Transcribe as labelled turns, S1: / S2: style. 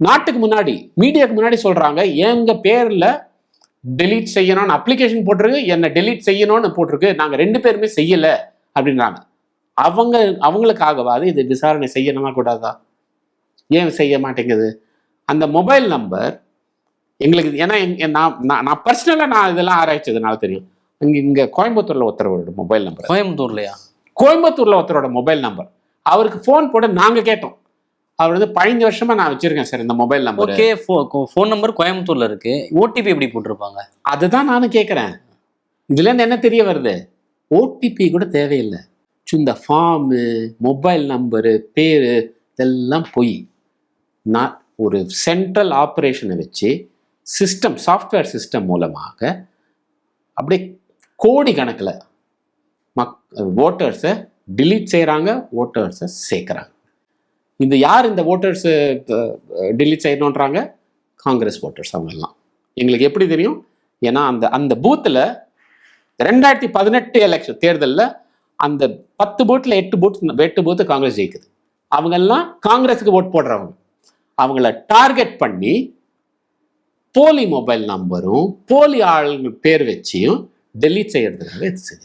S1: நாட்டுக்கு முன்னாடி மீடியாக்கு முன்னாடி சொல்றாங்க எங்க பேர்ல டெலீட் செய்யணும்னு அப்ளிகேஷன் போட்டிருக்கு என்ன டெலீட் செய்யணும்னு போட்டிருக்கு நாங்க ரெண்டு பேருமே செய்யல அப்படின்றாங்க. அவங்க அவங்களுக்காகவாது இது விசாரணை செய்யணுமா கூடாதா? ஏன் செய்ய மாட்டேங்குது? அந்த மொபைல் நம்பர் எங்களுக்கு ஏன்னா நான் நான் நான் பர்சனலாக நான் இதெல்லாம் ஆராய்ச்சதுனால தெரியும். இங்க இங்க கோயம்புத்தூர்ல ஒருத்தரோட மொபைல் நம்பர்
S2: கோயம்புத்தூர்லயா?
S1: கோயம்புத்தூர்ல ஒருத்தரோட மொபைல் நம்பர் அவருக்கு ஃபோன் போட்டு நாங்க கேட்டோம். அவர் வந்து பதினஞ்சு வருஷமா நான் வச்சிருக்கேன் சார் இந்த mobile number
S2: okay phone number கோயம்புத்தூர்ல இருக்கு. ஓடிபி எப்படி போட்டிருப்பாங்க?
S1: அதுதான் நானும் கேட்குறேன் இதுல இருந்து என்ன தெரிய வருது? ஓடிபி கூட தேவையில்லை. இந்த ஃபார்மு மொபைல் நம்பரு பேரு இதெல்லாம் பொய் நான் ஒரு சென்ட்ரல் ஆப்ரேஷனை வச்சு சிஸ்டம் சாஃப்ட்வேர் சிஸ்டம் மூலமாக அப்படியே கோடி கணக்கில் மக் ஓட்டர்ஸை delete செய்கிறாங்க ஓட்டர்ஸை சேர்க்குறாங்க. இந்த யார் இந்த ஓட்டர்ஸ் டெல்லி செய்யணுன்றாங்க காங்கிரஸ் ஓட்டர்ஸ் அவங்க எல்லாம் எங்களுக்கு எப்படி தெரியும்? ஏன்னா அந்த அந்த பூத்தில் ரெண்டாயிரத்தி பதினெட்டு எலெக்ஷன் தேர்தலில் அந்த பத்து பூத்தில் எட்டு பூத் எட்டு பூத்து காங்கிரஸ் ஜெயிக்குது. அவங்கெல்லாம் காங்கிரஸுக்கு ஓட் போடுறவங்க. அவங்கள டார்கெட் பண்ணி போலி மொபைல் நம்பரும் போலி ஆளுங்க பேர் வச்சியும் டெலீட் செய்யறதுக்காக இது